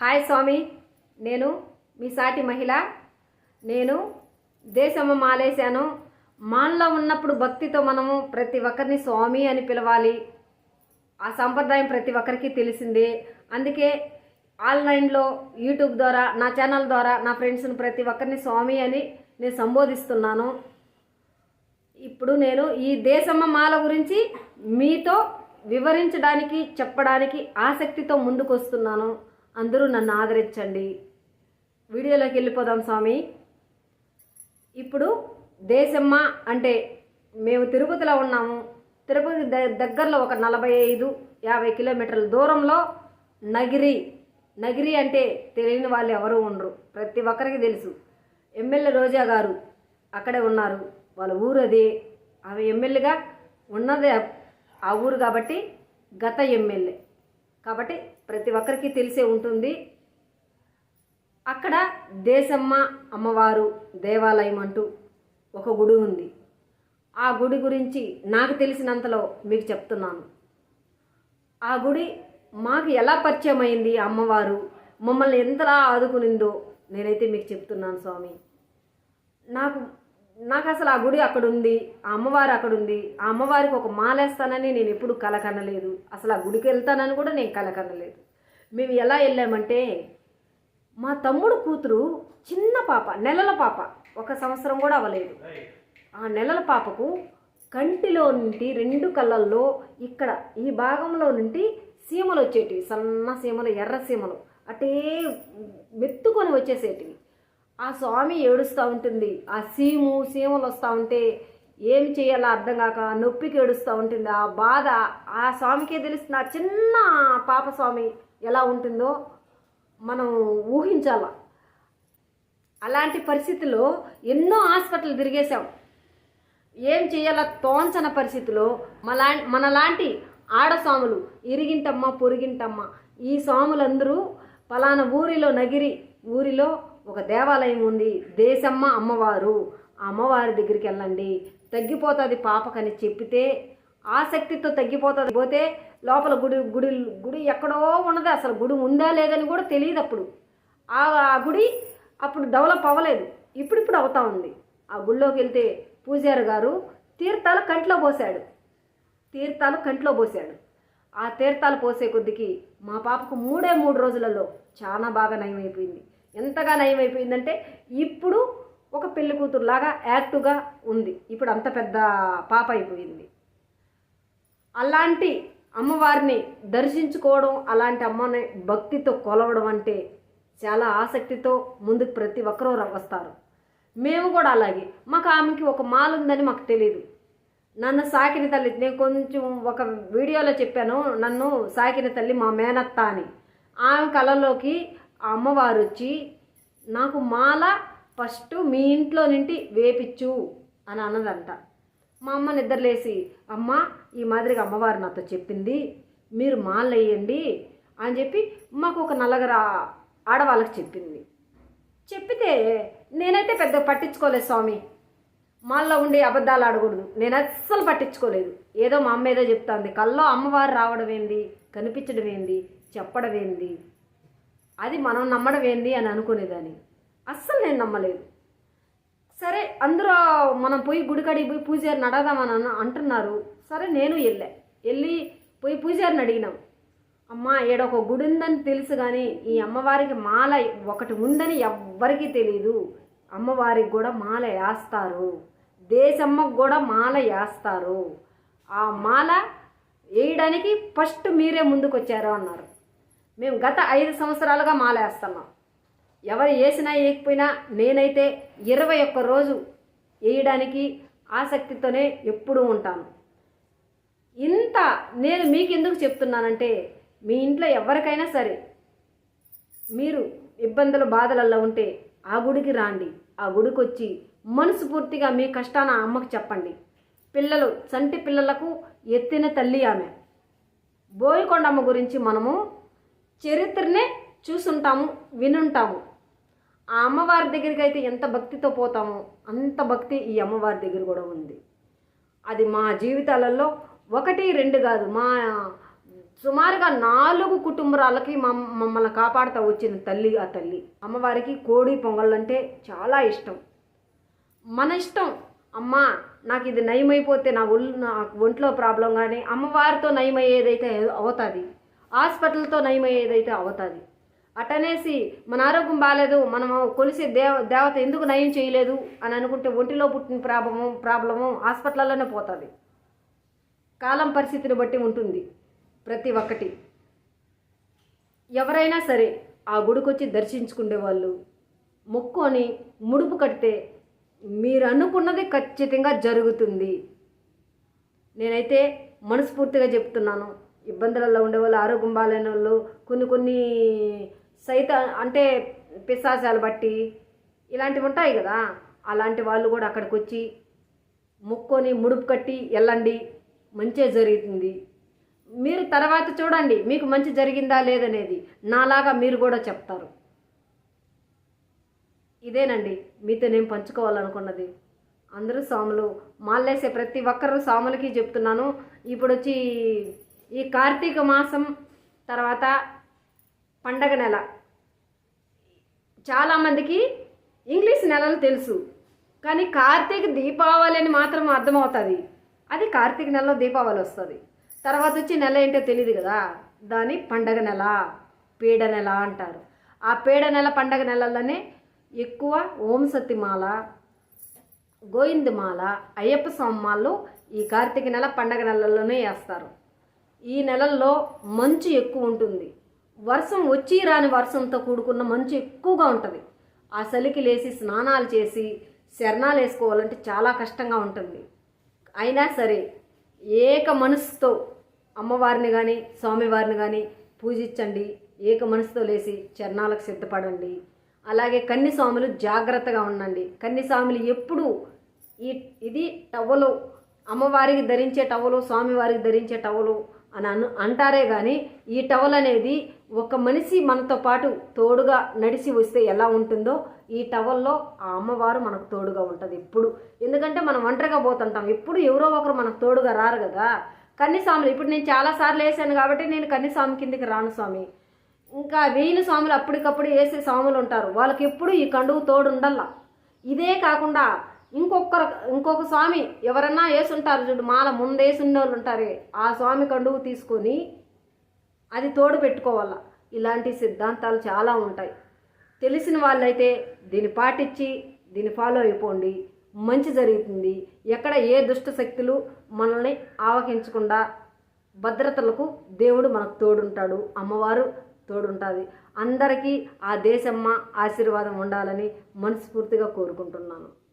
Hi స్వామి నేను మీ సాటి మహిళ. నేను దేశమ్మ మాలేశాను. మాన్లో ఉన్నప్పుడు భక్తితో మనము ప్రతి ఒక్కరిని స్వామి అని పిలవాలి. ఆ సంప్రదాయం ప్రతి ఒక్కరికి తెలిసిందే. అందుకే ఆన్లైన్లో యూట్యూబ్ ద్వారా నా ఛానల్ ద్వారా నా ఫ్రెండ్స్ని ప్రతి ఒక్కరిని స్వామి అని నేను సంబోధిస్తున్నాను. ఇప్పుడు నేను ఈ దేశమ్మ మాల గురించి మీతో వివరించడానికి చెప్పడానికి ఆసక్తితో ముందుకు వస్తున్నాను అందరూ నన్ను ఆదరించండి. వీడియోలోకి వెళ్ళిపోదాం స్వామి. ఇప్పుడు దేశమ్మ అంటే మేము తిరుపతిలో ఉన్నాము. తిరుపతి దగ్గరలో ఒక నలభై ఐదు యాభై కిలోమీటర్ల దూరంలో నగిరి. నగిరి అంటే తెలియని వాళ్ళు ఎవరు ఉండరు. ప్రతి ఒక్కరికి తెలుసు. ఎమ్మెల్యే రోజా గారు అక్కడే ఉన్నారు. వాళ్ళ ఊరు అది. ఆమె ఎమ్మెల్యేగా ఉన్నదే ఆ ఊరు కాబట్టి గత ఎమ్మెల్యే. కాబట్టి ప్రతి ఒక్కరికి తెలిసే ఉంటుంది. అక్కడ దేశమ్మ అమ్మవారు దేవాలయం అంటూ ఒక గుడి ఉంది. ఆ గుడి గురించి నాకు తెలిసినంతలో మీకు చెప్తున్నాను. ఆ గుడి మాకు ఎలా పరిచయం అయింది అమ్మవారు? మమ్మల్ని ఎంతలా ఆదుకునిందో నేనైతే మీకు చెప్తున్నాను స్వామి. నాకు నాకు అసలు ఆ గుడి అక్కడ ఉంది ఆ అమ్మవారు అక్కడ ఉంది ఆ అమ్మవారికి ఒక మాలేస్తానని నేను ఎప్పుడు కలకనలేదు. అసలు ఆ గుడికి వెళ్తానని కూడా నేను కలకనలేదు. మేము ఎలా వెళ్ళామంటే మా తమ్ముడు కూతురు చిన్న పాప నెలల పాప ఒక సంవత్సరం కూడా అవ్వలేదు. ఆ నెలల పాపకు కంటిలో నుండి రెండు కళ్ళల్లో ఇక్కడ ఈ భాగంలో నుండి సీమలు వచ్చేటివి సన్న సీమలు ఎర్ర సీమలు అటే మెత్తుకొని వచ్చేసేటివి. ఆ స్వామి ఏడుస్తూ ఉంటుంది. ఆ సీము సీమలు వస్తూ ఉంటే ఏం చేయాలో అర్థం కాక నొప్పికి ఏడుస్తూ ఉంటుంది. ఆ బాధ ఆ స్వామికే తెలుస్తుంది ఆ చిన్న పాప స్వామి ఎలా ఉంటుందో మనం ఊహించాల. అలాంటి పరిస్థితిలో ఎన్నో హాస్పిటల్ తిరిగేశాం. ఏం చేయాలో తోంచన పరిస్థితిలో మలా మనలాంటి ఆడస్వాములు ఇరిగింటమ్మ పొరిగింటమ్మ ఈ స్వాములందరూ పలానా ఊరిలో నగిరి ఊరిలో ఒక దేవాలయం ఉంది. దేశమ్మ అమ్మవారు. ఆ అమ్మవారి దగ్గరికి వెళ్ళండి. తగ్గిపోతుంది పాపకని చెప్పితే ఆసక్తితో తగ్గిపోతుంది. పోతే లోపల గుడి గుడి గుడి ఎక్కడో ఉన్నది. అసలు గుడి ఉందా లేదని కూడా తెలియదు అప్పుడు. ఆ గుడి అప్పుడు డెవలప్ అవ్వలేదు. ఇప్పుడిప్పుడు అవుతా ఉంది. ఆ గుళ్ళోకి వెళ్తే పూజారి గారు తీర్థాలు కంట్లో పోసాడు తీర్థాలు కంట్లో పోసాడు ఆ తీర్థాలు పోసే కొద్దికి మా పాపకు మూడే మూడు రోజులలో చాలా బాగా నయమైపోయింది. ఎంతగా నయమైపోయిందంటే ఇప్పుడు ఒక పెళ్ళి కూతురులాగా యాక్టివ్గా ఉంది. ఇప్పుడు అంత పెద్ద పాప అయిపోయింది. అలాంటి అమ్మవారిని దర్శించుకోవడం అలాంటి అమ్మని భక్తితో కొలవడం అంటే చాలా ఆసక్తితో ముందుకు ప్రతి ఒక్కరూ వస్తారు. మేము కూడా అలాగే. మాకు ఆమెకి ఒక మాల ఉందని మాకు తెలియదు నన్ను సాకిన తల్లి నేను కొంచెం ఒక వీడియోలో చెప్పాను నన్ను సాకిన తల్లి మా మేనత్త అని. ఆమె కళలోకి ఆ అమ్మవారు వచ్చి నాకు మాల ఫస్ట్ మీ ఇంట్లో నుండి వేపిచ్చు అని అన్నదంట. మా అమ్మ నిద్రలేసి అమ్మ ఈ మాదిరిగా అమ్మవారు నాతో చెప్పింది మీరు మాల వేయండి అని చెప్పి మాకు ఒక నలుగురు ఆడవాళ్ళకి చెప్పింది. చెప్పితే నేనైతే పెద్ద పట్టించుకోలేదు స్వామి. మాల్లో ఉండి అబద్ధాలు ఆడకూడదు. నేను అస్సలు పట్టించుకోలేదు. ఏదో మా అమ్మ ఏదో చెప్తాంది. కల్లో అమ్మవారు రావడం ఏంది కనిపించడం ఏంది చెప్పడం ఏంది అది మనం నమ్మడం ఏంది అని అనుకునేదాన్ని. అస్సలు నేను నమ్మలేదు. సరే అందరూ మనం పోయి గుడికాడికి పోయి పూజారిని అడగదామని అంటున్నారు. సరే నేను వెళ్ళా. వెళ్ళి పోయి పూజారిని అడిగినాం. అమ్మ ఈడొక గుడి ఉందని తెలుసు కానీ ఈ అమ్మవారికి మాల ఒకటి ఉందని ఎవ్వరికీ తెలియదు అమ్మవారికి కూడా మాల వేస్తారు. దేశమ్మకు కూడా మాల వేస్తారు. ఆ మాల వేయడానికి ఫస్ట్ మీరే ముందుకు వచ్చారు అన్నారు. మేము గత ఐదు సంవత్సరాలుగా మాలేస్తున్నాం ఎవరు వేసినా వేయకపోయినా నేనైతే ఇరవై ఒక్క రోజు వేయడానికి ఆసక్తితోనే ఎప్పుడూ ఉంటాను. ఇంత నేను మీకు ఎందుకు చెప్తున్నానంటే మీ ఇంట్లో ఎవరికైనా సరే మీరు ఇబ్బందులు బాధలలో ఉంటే ఆ గుడికి రాండి. ఆ గుడికి వచ్చి మనస్ఫూర్తిగా మీ కష్టాన ఆ అమ్మకు చెప్పండి. పిల్లలు చంటి పిల్లలకు ఎత్తిన తల్లి ఆమె. బోయకొండమ్మ గురించి మనము చరిత్రనే చూసుంటాము వినుంటాము. ఆ అమ్మవారి దగ్గరికి అయితే ఎంత భక్తితో పోతామో అంత భక్తి ఈ అమ్మవారి దగ్గర కూడా ఉంది. అది మా జీవితాలలో ఒకటి రెండు కాదు మా సుమారుగా నాలుగు కుటుంబాలకి మమ్మల్ని కాపాడుతూ వచ్చిన తల్లి ఆ తల్లి. అమ్మవారికి కోడి పొంగళ్ళు అంటే చాలా ఇష్టం. మన ఇష్టం అమ్మా నాకు ఇది నయమైపోతే నా ఒళ్ళు నా ఒంట్లో ప్రాబ్లం కానీ అమ్మవారితో నయమయ్యేదైతే అవుతుంది. హాస్పిటల్తో నయమయ్యేదైతే అవుతుంది. అటనేసి మన ఆరోగ్యం బాగాలేదు మనము కొలిసే దేవ దేవత ఎందుకు నయం చేయలేదు? అని అనుకుంటే ఒంటిలో పుట్టిన ప్రాబ్లము ప్రాబ్లము హాస్పిటల్లోనే పోతుంది. కాలం పరిస్థితిని బట్టి ఉంటుంది ప్రతి ఒక్కటి. ఎవరైనా సరే ఆ గుడికొచ్చి దర్శించుకునే వాళ్ళు మొక్కుని ముడుపు కడితే మీరు అనుకున్నది ఖచ్చితంగా జరుగుతుంది. నేనైతే మనస్ఫూర్తిగా చెప్తున్నాను. ఇబ్బందులలో ఉండేవాళ్ళు ఆరోగ్యం బాగాలేని వాళ్ళు కొన్ని కొన్ని సైత అంటే పిశాచాలు బట్టి ఇలాంటివి ఉంటాయి కదా. అలాంటి వాళ్ళు కూడా అక్కడికి వచ్చి ముక్కొని ముడుపు కట్టి వెళ్ళండి మంచిగా జరుగుతుంది మీరు తర్వాత చూడండి మీకు మంచి జరిగిందా లేదనేది నాలాగా మీరు కూడా చెప్తారు. ఇదేనండి మీతో నేను పంచుకోవాలనుకున్నది. అందరూ సాములు మాల్లేసే ప్రతి ఒక్కరు సాములకి చెప్తున్నాను. ఇప్పుడు వచ్చి ఈ కార్తీక మాసం తర్వాత పండగ నెల. చాలామందికి ఇంగ్లీష్ నెలలు తెలుసు కానీ కార్తీక దీపావళి అని మాత్రం అర్థమవుతుంది. అది కార్తీక నెలలో దీపావళి వస్తుంది. తర్వాత వచ్చి నెల ఏంటో తెలియదు కదా దాని పండగ నెల పీడ నెల అంటారు. ఆ పీడ నెల పండగ నెలలోనే ఎక్కువ ఓం సత్యమాల గోవిందమాల అయ్యప్ప స్వామిమాల్లో ఈ కార్తీక నెల పండగ నెలల్లోనే వేస్తారు. ఈ నెలల్లో మంచు ఎక్కువ ఉంటుంది. వర్షం వచ్చి రాని వర్షంతో కూడుకున్న మంచు ఎక్కువగా ఉంటుంది. ఆ చలికి లేచి స్నానాలు చేసి శరణాలు వేసుకోవాలంటే చాలా కష్టంగా ఉంటుంది. అయినా సరే ఏక మనసుతో అమ్మవారిని కానీ స్వామివారిని కానీ పూజించండి. ఏక మనసుతో లేచి చరణాలకు సిద్ధపడండి. అలాగే కన్ని స్వాములు జాగ్రత్తగా ఉండండి. కన్ని స్వాములు ఎప్పుడు ఈ ఇది టవలు. అమ్మవారికి ధరించే టవలు స్వామివారికి ధరించే టవలు అని అను అంటారే కానీ ఈ టవల్ అనేది ఒక మనిషి మనతో పాటు తోడుగా నడిచి వస్తే ఎలా ఉంటుందో ఈ టవల్లో ఆ అమ్మవారు మనకు తోడుగా ఉంటుంది ఎప్పుడు. ఎందుకంటే మనం ఒంటరిగా పోతుంటాం. ఎప్పుడు ఎవరో ఒకరు మనకు తోడుగా రారు కదా. కన్నిస్వాములు ఇప్పుడు నేను చాలాసార్లు వేసాను కాబట్టి నేను కన్నిస్వామి కిందికి రాను స్వామి. ఇంకా వేయిన స్వాములు అప్పటికప్పుడు వేసే స్వాములు ఉంటారు. వాళ్ళకి ఎప్పుడు ఈ కండువు తోడు ఉండల్లా ఇదే కాకుండా ఇంకొకరు ఇంకొక స్వామి ఎవరన్నా వేసుంటారు చూడు మాల ముందేసున్నోళ్ళు ఉంటారు ఉంటారే ఆ స్వామి కండువు తీసుకొని అది తోడు పెట్టుకోవాల. ఇలాంటి సిద్ధాంతాలు చాలా ఉంటాయి. తెలిసిన వాళ్ళైతే దీన్ని పాటించి దీన్ని ఫాలో అయిపోండి. మంచి జరుగుతుంది. ఎక్కడ ఏ దుష్ట శక్తులు మనల్ని ఆవహించకుండా భద్రతలకు దేవుడు మనకు తోడుంటాడు. అమ్మవారు తోడుంటుంది. అందరికీ ఆ దేశమ్మ ఆశీర్వాదం ఉండాలని మనస్ఫూర్తిగా కోరుకుంటున్నాను.